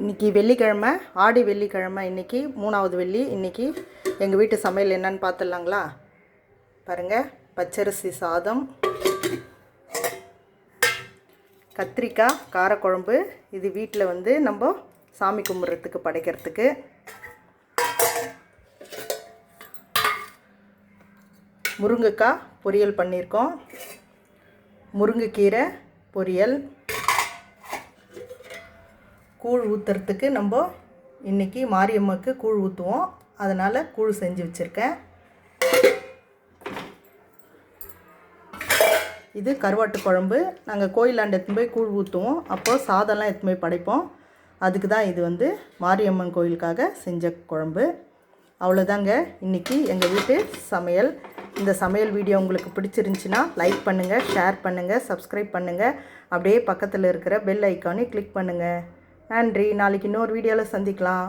இன்றைக்கி வெள்ளிக்கிழமை ஆடி வெள்ளிக்கிழமை இன்றைக்கி மூணாவது வெள்ளி இன்றைக்கி எங்கள் வீட்டு சமையல் என்னன்னு பார்த்துடலாங்களா பாருங்கள் பச்சரிசி சாதம் கத்திரிக்காய் காரக்குழம்பு. இது வீட்டில் வந்து நம்ம சாமி கும்பிட்றதுக்கு படைக்கிறதுக்கு. முருங்கைக்காய் பொரியல் பண்ணியிருக்கோம். முருங்கைக்கீரை பொரியல். கூழ் ஊற்றுறதுக்கு நம்ம இன்றைக்கி மாரியம்மாவுக்கு கூழ் ஊற்றுவோம் அதனால் கூழ் செஞ்சு வச்சுருக்கேன். இது கருவாட்டு குழம்பு. நாங்கள் கோயிலாண்டு எடுத்துன்னு போய் கூழ் ஊற்றுவோம் அப்போது சாதம்லாம் எடுத்துன்னு போய் படைப்போம். அதுக்கு தான் இது வந்து மாரியம்மன் கோயிலுக்காக செஞ்ச குழம்பு. அவ்வளோதாங்க. இன்றைக்கி எங்கள் வீட்டு சமையல். இந்த சமையல் வீடியோ உங்களுக்கு பிடிச்சிருந்துச்சின்னா லைக் பண்ணுங்கள் ஷேர் பண்ணுங்கள் சப்ஸ்கிரைப் பண்ணுங்கள் அப்படியே பக்கத்தில் இருக்கிற பெல் ஐக்கானை கிளிக் பண்ணுங்கள் நன்றி. நாளைக்கு இன்னொரு வீடியோவில் சந்திக்கலாம்.